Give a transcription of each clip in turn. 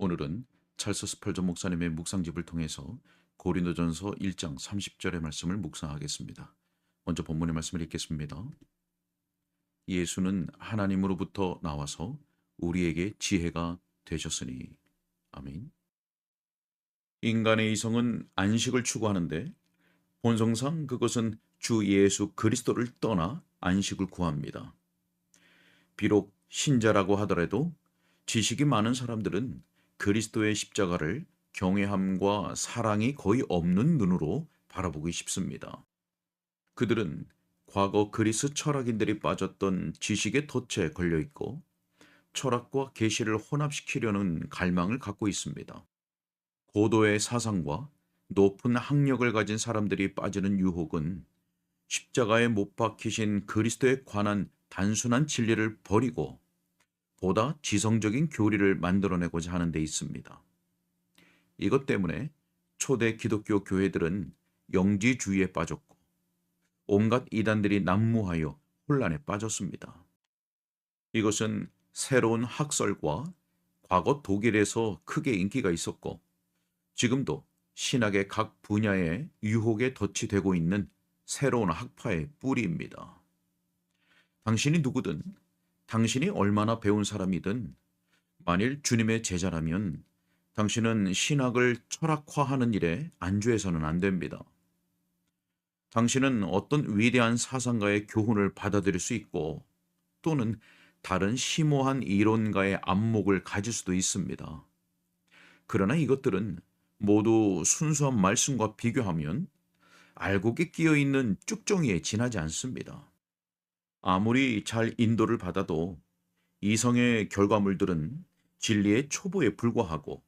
오늘은 찰스 스펄전 목사님의 묵상집을 통해서 고린도전서 1장 30절의 말씀을 묵상하겠습니다. 먼저 본문의 말씀을 읽겠습니다. 예수는 하나님으로부터 나와서 우리에게 지혜가 되셨으니 아멘. 인간의 이성은 안식을 추구하는데 본성상 그것은 주 예수 그리스도를 떠나 안식을 구합니다. 비록 신자라고 하더라도 지식이 많은 사람들은 그리스도의 십자가를 경외함과 사랑이 거의 없는 눈으로 바라보기 쉽습니다. 그들은 과거 그리스 철학인들이 빠졌던 지식의 덫에 걸려 있고 철학과 계시를 혼합시키려는 갈망을 갖고 있습니다. 고도의 사상과 높은 학력을 가진 사람들이 빠지는 유혹은 십자가에 못 박히신 그리스도에 관한 단순한 진리를 버리고 보다 지성적인 교리를 만들어내고자 하는 데 있습니다. 이것 때문에 초대 기독교 교회들은 영지주의에 빠졌고 온갖 이단들이 난무하여 혼란에 빠졌습니다. 이것은 새로운 학설과 과거 독일에서 크게 인기가 있었고 지금도 신학의 각 분야에 유혹에 덫이 되고 있는 새로운 학파의 뿌리입니다. 당신이 누구든 당신이 얼마나 배운 사람이든 만일 주님의 제자라면 당신은 신학을 철학화하는 일에 안주해서는 안 됩니다. 당신은 어떤 위대한 사상가의 교훈을 받아들일 수 있고 또는 다른 심오한 이론가의 안목을 가질 수도 있습니다. 그러나 이것들은 모두 순수한 말씀과 비교하면 알곡에 끼어 있는 쭉정이에 지나지 않습니다. 아무리 잘 인도를 받아도 이성의 결과물들은 진리의 초보에 불과하고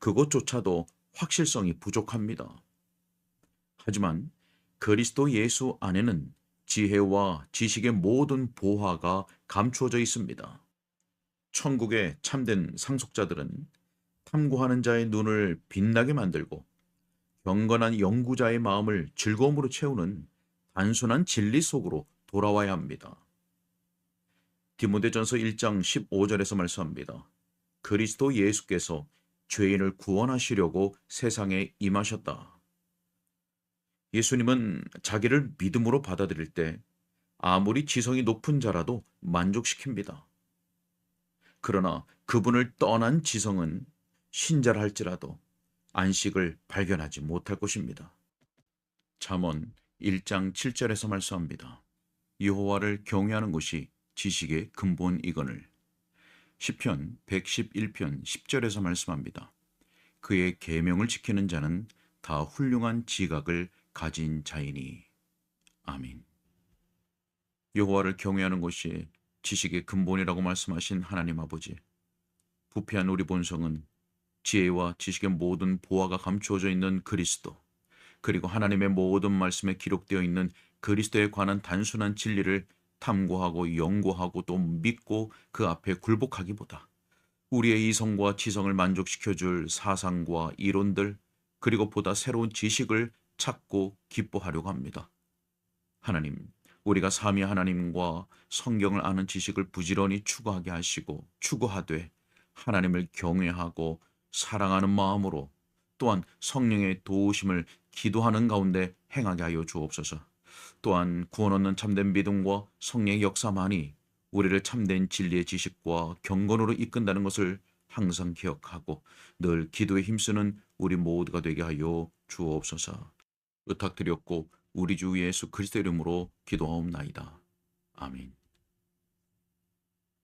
그것조차도 확실성이 부족합니다. 하지만 그리스도 예수 안에는 지혜와 지식의 모든 보화가 감추어져 있습니다. 천국의 참된 상속자들은 탐구하는 자의 눈을 빛나게 만들고 경건한 연구자의 마음을 즐거움으로 채우는 단순한 진리 속으로 돌아와야 합니다. 디모데전서 1장 15절에서 말씀합니다. 그리스도 예수께서 죄인을 구원하시려고 세상에 임하셨다. 예수님은 자기를 믿음으로 받아들일 때 아무리 지성이 높은 자라도 만족시킵니다. 그러나 그분을 떠난 지성은 신자라 할지라도 안식을 발견하지 못할 것입니다. 잠언 1장 7절에서 말씀합니다. 여호와를 경외하는 것이 지식의 근본이거늘. 시편 111편 10절에서 말씀합니다. 그의 계명을 지키는 자는 다 훌륭한 지각을 가진 자이니. 아민. 여호와를 경외하는 것이 지식의 근본이라고 말씀하신 하나님 아버지. 부패한 우리 본성은 지혜와 지식의 모든 보화가 감추어져 있는 그리스도, 그리고 하나님의 모든 말씀에 기록되어 있는 그리스도에 관한 단순한 진리를 탐구하고 연구하고 또 믿고 그 앞에 굴복하기보다 우리의 이성과 지성을 만족시켜줄 사상과 이론들 그리고 보다 새로운 지식을 찾고 기뻐하려고 합니다. 하나님, 우리가 삼위 하나님과 성경을 아는 지식을 부지런히 추구하게 하시고 추구하되 하나님을 경외하고 사랑하는 마음으로 또한 성령의 도우심을 기도하는 가운데 행하게 하여 주옵소서. 또한 구원 얻는 참된 믿음과 성령의 역사만이 우리를 참된 진리의 지식과 경건으로 이끈다는 것을 항상 기억하고 늘 기도에 힘쓰는 우리 모두가 되게 하여 주옵소서. 부탁드렸고 우리 주 예수 그리스도 이름으로 기도하옵나이다. 아멘.